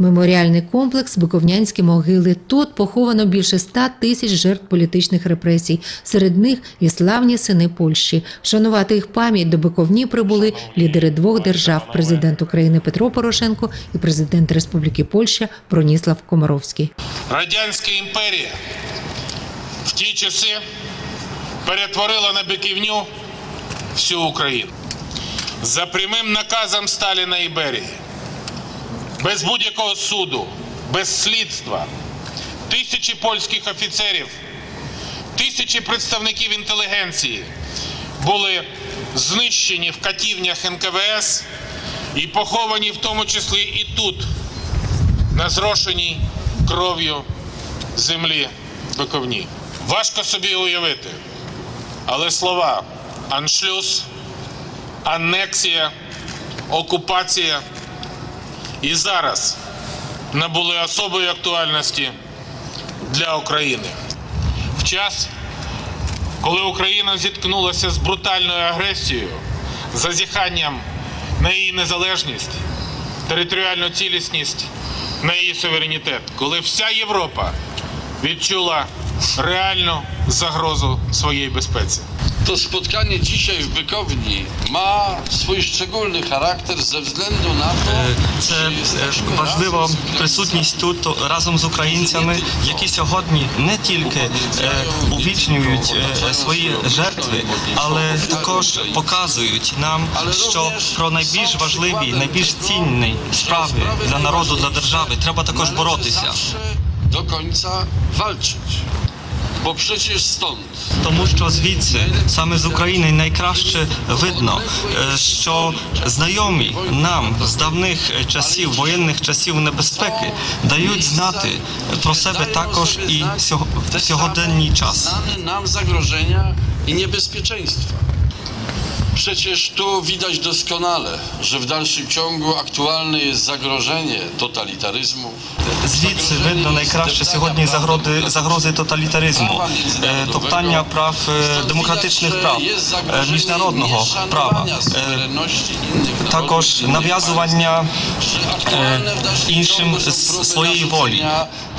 Меморіальний комплекс Биковнянські могили. Тут поховано більше ста тисяч жертв політичних репресій. Серед них і славні сини Польщі. Вшанувати їх пам'ять до Биковні прибули лідери двох держав: президент України Петро Порошенко і президент Республіки Польща Броніслав Комаровський. Радянська імперія в ті часи перетворила на биківню всю Україну. За прямим наказом Сталіна і Берії, без будь-якого суду, без слідства, тисячі польських офіцерів, тисячі представників інтелігенції були знищені в катівнях НКВС і поховані в тому числі і тут, на зрошеній кров'ю землі Биковні. Важко собі уявити, але слова аншлюз, анексія, окупація і зараз набули особої актуальності для України. В час, коли Україна зіткнулася з брутальною агресією, зазіханням на її незалежність, територіальну цілісність, на її суверенітет, коли вся Європа відчула реальну загрозу своїй безпеці. To spotkanie dzisiaj w Bykowni ma swój szczególny charakter ze względu na to, Це важлива присутність тут разом з українцями, які сьогодні не тільки увічнюють свої жертви, але також показують нам, що про найбільш важливі, найбільш цінні справи для народу, для держави треба також боротися. do końca walczyć. Bo przecież stąd Тому що звідси саме з України найкраще видно, е, що знайомі нам з давних часів, воєнних часів небезпеки, дають знати про себе також і сьогоденній час. nam zagrożenia i niebezpieczeństwa. Przecież tu widać doskonale, że w dalszym ciągu aktualne jest zagrożenie totalitaryzmu. Звідси видно найкраще сьогодні загрози, загрози тоталітаризму, е, топтання прав е, демократичних прав, е, міжнародного права, е, також нав'язування e, іншим з своєї волі.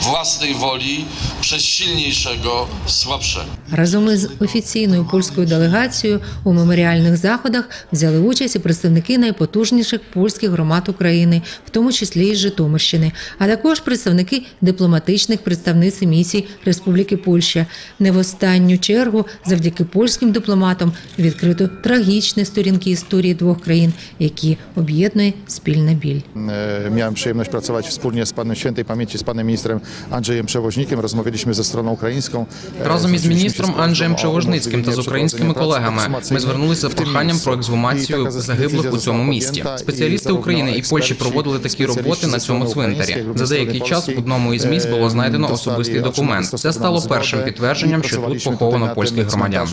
Własnej woli przez silniejszego, słabszego. Разом із офіційною польською делегацією у меморіальних заходах взяли участь і представники найпотужніших польських громад України, в тому числі із Житомирщини, а також представники дипломатичних представниць і місій Республіки Польща. Не в останню чергу, завдяки польським дипломатам, відкрито трагічні сторінки історії двох країн, які об'єднує спільна біль. E, Miałem przyjemność pracować wspólnie z panem świętej pamięci, z panem ministrem Andrzejem Przewoźnikiem. Rozmawialiśmy ze stroną ukraińską. E, Разом із міністром Анджеєм o Превожницьким та з українськими колегами ми звернулися з проханням про I ексгумацію загиблих у цьому місті. Спеціалісти України і Польщі проводили такі роботи на цьому цвинтарі. За деякий час в одному із міст було знайдено e, особистий документ. Це стало першим підтвердженням, що тут поховано польських громадян.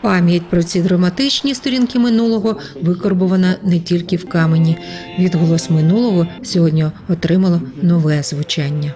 Пам'ять про ці драматичні сторінки минулого викорбована не тільки в камені. Відголос минулого сьогодні отримало нове звучання.